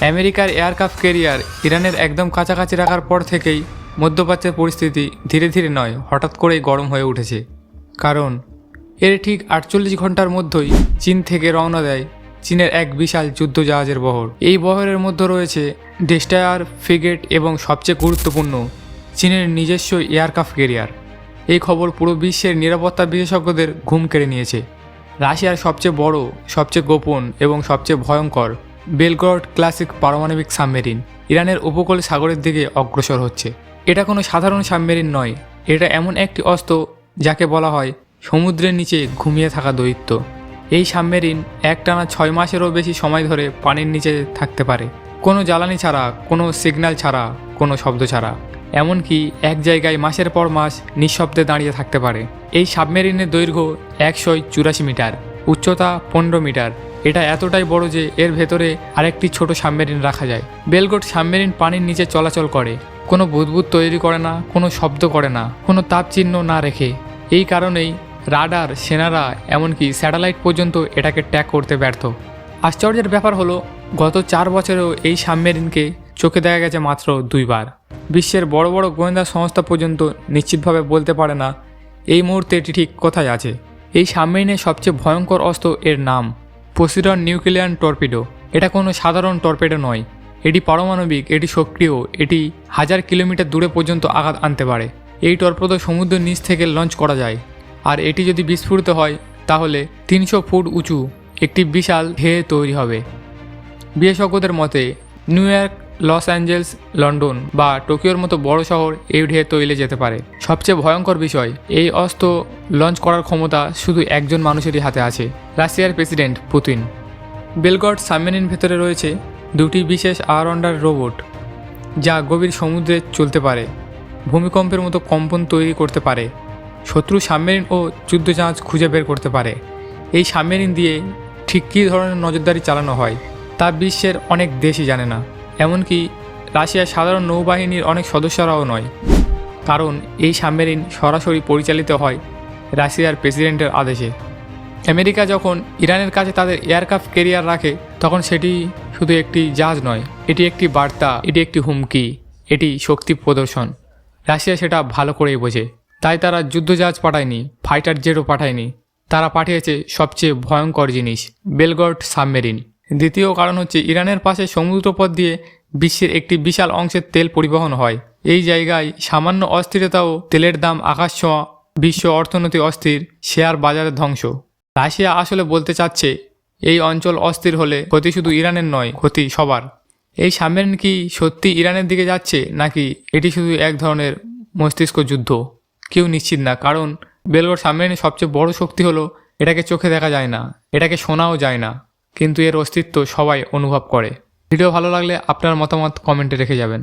আমেরিকার aircraft carrier ইরানের একদম কাছাকাছি রাখার পর থেকেই মধ্যপ্রাচ্যের পরিস্থিতি ধীরে ধীরে নয়, হঠাৎ করেই গরম হয়ে উঠেছে। কারণ, এর ঠিক আটচল্লিশ ঘণ্টার মধ্যেই চীন থেকে রওনা দেয় চীনের এক বিশাল যুদ্ধজাহাজের বহর। এই বহরের মধ্যে রয়েছে ডেস্টায়ার, ফ্রিগেট এবং সবচেয়ে গুরুত্বপূর্ণ চীনের নিজস্ব এয়ারক্রাফট ক্যারিয়ার এই খবর পুরো বিশ্বের নিরাপত্তা বিশেষজ্ঞদের ঘুম কেড়ে নিয়েছে। রাশিয়ার সবচেয়ে বড়, সবচেয়ে গোপন এবং সবচেয়ে ভয়ঙ্কর বেলগ্রড ক্লাসিক পারমাণবিক সাবমেরিন ইরানের উপকূল সাগরের দিকে অগ্রসর হচ্ছে। এটা কোনো সাধারণ সাবমেরিন নয়, এটা এমন একটি অস্ত্র যাকে বলা হয় সমুদ্রের নিচে ঘুমিয়ে থাকা দৈত্য। এই সাবমেরিন একটানা ছয় মাসেরও বেশি সময় ধরে পানির নিচে থাকতে পারে। কোনো জ্বালানি ছাড়া, কোনো সিগন্যাল ছাড়া, কোনো শব্দ ছাড়া। এমনকি এক জায়গায় মাসের পর মাস নিঃশব্দে দাঁড়িয়ে থাকতে পারে। এই সাবমেরিনের দৈর্ঘ্য একশো চুরাশি মিটার, উচ্চতা পনেরো মিটার। এটা এতটাই বড় যে এর ভেতরে আরেকটি ছোট সাবমেরিন রাখা যায়। বেলগোট সাবমেরিন পানির নিচে চলাচল করে। কোনো বুদবুদ তৈরি করে না, কোনো শব্দ করে না, কোনো তাপ চিহ্ন না রেখে। এই কারণেই রাডার সেনারা, এমনকি স্যাটেলাইট পর্যন্ত এটাকে ট্যাগ করতে ব্যর্থ। আশ্চর্যের ব্যাপার হলো, গত চার বছরেও এই সাবমেরিনকে চোখে দেখা গেছে মাত্র দুইবার। বিশ্বের বড় বড় গোয়েন্দা সংস্থা পর্যন্ত নিশ্চিতভাবে বলতে পারে না, এই মুহূর্তে এটি ঠিক কোথায় আছে। এই সাবমেরিনের সবচেয়ে ভয়ঙ্কর অস্ত্র এর নাম। Poseidon nuclear torpedo. এটা কোনো সাধারণ টর্পেডো নয়। এটি পারমাণবিক, এটি সক্রিয়, এটি হাজার কিলোমিটার দূরে পর্যন্ত আঘাত আনতে পারে। এই টর্পেডো সমুদ্রের নিচ থেকে লঞ্চ করা যায়। আর এটি যদি বিস্ফোরিত হয়, তাহলে তিনশো ফুট উঁচু একটি বিশাল হে তৈরি হবে। বিশেষজ্ঞদের মতে, New York Los Angeles, London বা টোকিওর মতো বড় শহর এই তৈলে যেতে পারে। সবচেয়ে ভয়ঙ্কর বিষয়, এই অস্ত্র লঞ্চ করার ক্ষমতা শুধু একজন মানুষেরই হাতে আছে, রাশিয়ার প্রেসিডেন্ট পুতিন। বেলগড সাবমেরিন ভেতরে রয়েছে দুটি বিশেষ আর অন্ডার রোবট, যা গভীর সমুদ্রে চলতে পারে, ভূমিকম্পের মতো কম্পন তৈরি করতে পারে, শত্রু সাবমেরিন ও যুদ্ধজাহাজ খুঁজে বের করতে পারে। এই সাবমেরিন দিয়ে ঠিক কী ধরনের নজরদারি চালানো হয়, তা বিশ্বের অনেক দেশই জানে না। এমনকি রাশিয়ার সাধারণ নৌবাহিনীর অনেক সদস্যরাও নয়। কারণ এই সাবমেরিন সরাসরি পরিচালিত হয় রাশিয়ার প্রেসিডেন্টের আদেশে। আমেরিকা যখন ইরানের কাছে তাদের এয়ারক্রাফট ক্যারিয়ার রাখে, তখন সেটি শুধু একটি জাহাজ নয়, এটি একটি বার্তা, এটি একটি হুমকি, এটি শক্তি প্রদর্শন। রাশিয়া সেটা ভালো করেই বোঝে। তাই তারা যুদ্ধজাহাজ পাঠায়নি, ফাইটার জেটও পাঠায়নি। তারা পাঠিয়েছে সবচেয়ে ভয়ঙ্কর জিনিস বেলগট সাবমেরিন। দ্বিতীয় কারণ হচ্ছে ইরানের পাশে সমুদ্রপথ দিয়ে বিশ্বের একটি বিশাল অংশের তেল পরিবহন হয়। এই জায়গায় সামান্য অস্থিরতাও তেলের দাম আকাশ ছোঁয়া, বিশ্ব অর্থনীতি অস্থির, শেয়ার বাজারের ধ্বংস। রাশিয়া আসলে বলতে চাচ্ছে, এই অঞ্চল অস্থির হলে ক্ষতি শুধু ইরানের নয়, ক্ষতি সবার। এই সাবমেরিন কি সত্যি ইরানের দিকে যাচ্ছে, নাকি এটি শুধু এক ধরনের মস্তিষ্ক যুদ্ধ? কেউ নিশ্চিত না, কারণ বেলগড় সাবমেরিনের সবচেয়ে বড় শক্তি হলো, এটাকে চোখে দেখা যায় না, এটাকে শোনাও যায় না। কিন্তু এর অস্তিত্ব সবাই অনুভব করে। ভিডিও ভালো লাগলে আপনার মতামত কমেন্টে রেখে যাবেন।